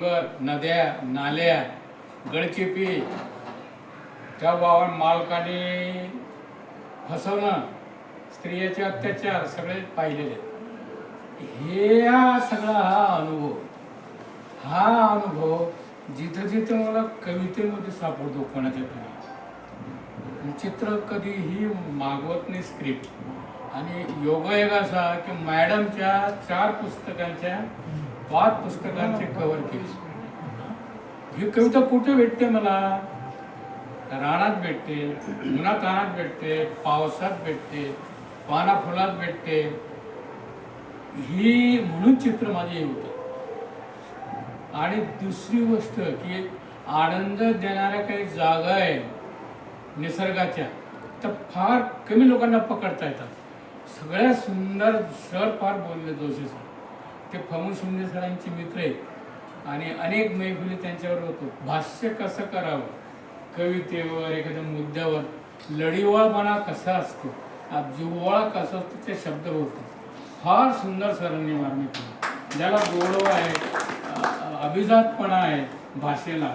नद्या नाल्या गडचिपी त्या वावर मालकाने फसवणं स्त्रियाचे अत्याचार सगळे पाहिलेले. हे हा सगळा हा अनुभव. हा अनुभव जिथं जिथं मला कवितेमध्ये सापडतो कोणाच्या तरी. चित्र कधीही मागवत नाही स्क्रिप्ट आणि योगायोग असा की मॅडमच्या चार पुस्तकांच्या पाच पुस्तकांचे कव्हर केले. ही कविता कुठे भेटते मला? रानात भेटते उन्हातानात भेटते पावसात भेटते पाना फुलात भेटते. ही म्हणून चित्र माझे होतं. आणि दुसरी गोष्ट की आनंद देणाऱ्या काही जागा आहे निसर्गाच्या तर फार कमी लोकांना पकडता येतात. सगळ्यात सुंदर सर फार बोलले जोशी सर ते फमू शिंदे सरांचे मित्र आहेत. आणि अनेक मैफिली त्यांच्यावर होतो. भाष्य कसं करावं? कवितेवर एखाद्या मुद्द्यावर. लढीवाळपणा कसा असतो? जिव्हाळा कसा असतो ते शब्द होते फार सुंदर सरांनी मागणी केली. ज्याला गोडवा आहे अभिजातपणा आहे भाषेला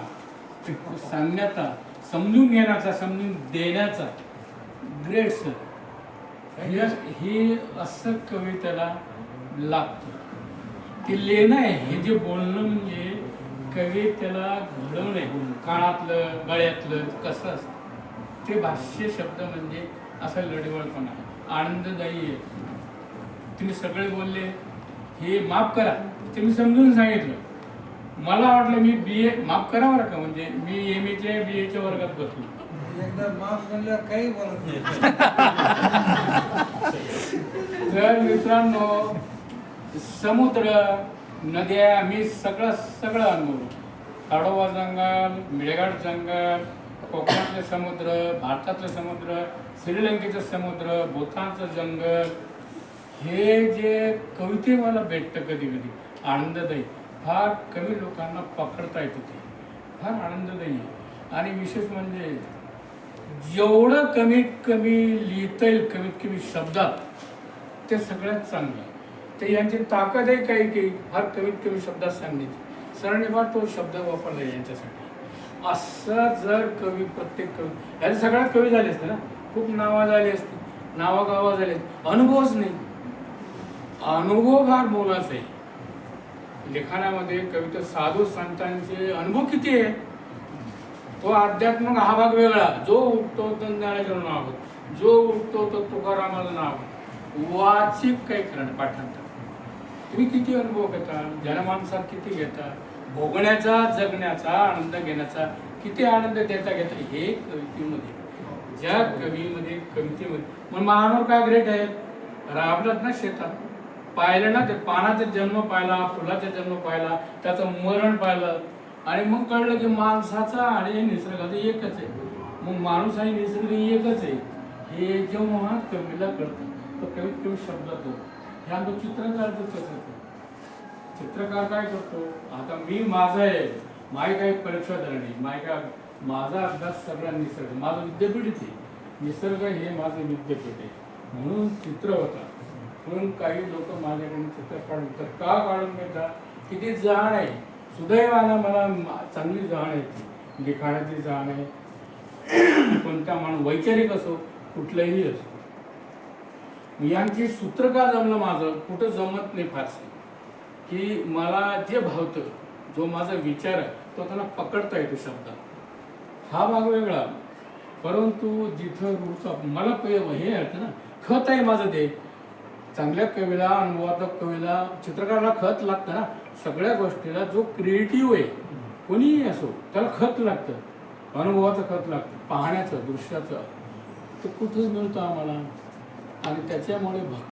सांगण्याचा समजून घेण्याचा समजून देण्याचा. ग्रेट सर ही असं कवितेला लागतं. ते लिहिणं आहे हे जे बोलणं म्हणजे कवितेला घडवणे कानातलं गळ्यातलं कसं असतं. ते भाष्य शब्द म्हणजे असा लढवळपणा. आहे. आनंददायी आहे. तुम्ही सगळे बोलले हे माफ करा. ते मी समजून सांगितलं. मला वाटलं मी बी ए माफ करा बरं का म्हणजे मी एम एच्या बी एच्या वर्गात बसलो. एकदा माफ म्हणल्यावर काही बोलत नाही. तर मित्रांनो समुद्र नद्या मी सगळं सगळं अनुभवलं. ताडोबा जंगल मेळघाट जंगल कोकणातले समुद्र भारतातले समुद्र श्रीलंकेचं समुद्र भूतानचं जंगल. हे जे कविते मला भेटतं कधी कधी आनंददायी. फार कमी लोकांना पकडता येतं ते. फार आनंददायी आहे. आणि विशेष म्हणजे जेवढं कमीत कमी लिहिता येईल कमीत कमी शब्दात ते सगळ्यात चांगलं तर ते यांची ताकद आहे काही की फार कमीत कमी शब्दात सांगण्याची. सरांनी तो शब्द वापरला यांच्यासाठी. असं जर कवी प्रत्येक कवी ह्याचे सगळ्यात कवी झाले असते ना? खूप नावा झाली असते. नावागावा झाले अनुभवच नाही. अनुभव फार मोलाचा आहे. लिखाणामध्ये कविता साधू संतांचे अनुभव किती आहे? तो अध्यात्मक हा भाग वेगळा. जो उठतो तो ज्ञानेश्वर नाव. जो उठतो तो तुकारामाचं नाव. वाचिक काही करणं पाठांतर. तुम्ही किती अनुभव घेता? जनमानसात किती घेता? भोगण्याचा जगण्याचा आनंद घेण्याचा किती आनंद देता घेता? हे कवितेमध्ये. ज्या कवीमध्ये कवितेमध्ये. मग महानोर काय ग्रेट आहे राबलात ना शेतात. पाहिलं ना ते पानाचा जन्म पाहिला फुलाचा जन्म पाहिला त्याचं मरण पाहिलं. आणि मग कळलं की माणसाचा आणि निसर्गाचं एकच आहे. मग माणूस आणि निसर्ग एकच आहे. हे जेव्हा कवीला कळतं तर कमीत कमी शब्दात ह्या तो आमचं चित्रकारचं चित्रकार काय करतो? आता मी माझं आहे. माय काय परीक्षा धरणे माय काय माझा अभ्यास सगळा निसर्ग माझं विद्यापीठ आहे निसर्ग हे माझं विद्यापीठ आहे. म्हणून चित्र होता. म्हणून काही लोक माझ्याकडून चित्र काढून तर का काढून घेतात किती जाण आहे. सुदैवानं मला चांगली जाण आहे ती. लिखाणाची जाण आहे. कोणत्या माणूस वैचारिक असो कुठलंही असो. यांची सूत्र का जमलं माझं. कुठं जमत नाही फारसे की मला जे भावतं जो माझा विचार आहे तो त्याला पकडता येतो शब्दात. हा भाग वेगळा. परंतु जिथं रुचा मला पै हे आहे ना खत आहे माझं ते. चांगल्या कवीला अनुभवात्मक कवीला चित्रकाराला खत लागतं ना. सगळ्या गोष्टीला जो क्रिएटिव्ह आहे कोणीही असो त्याला खत लागतं. अनुभवाचं खत लागतं. पाहण्याचं दृश्याचं. ते कुठंच मिळतं आम्हाला. आणि त्याच्यामुळे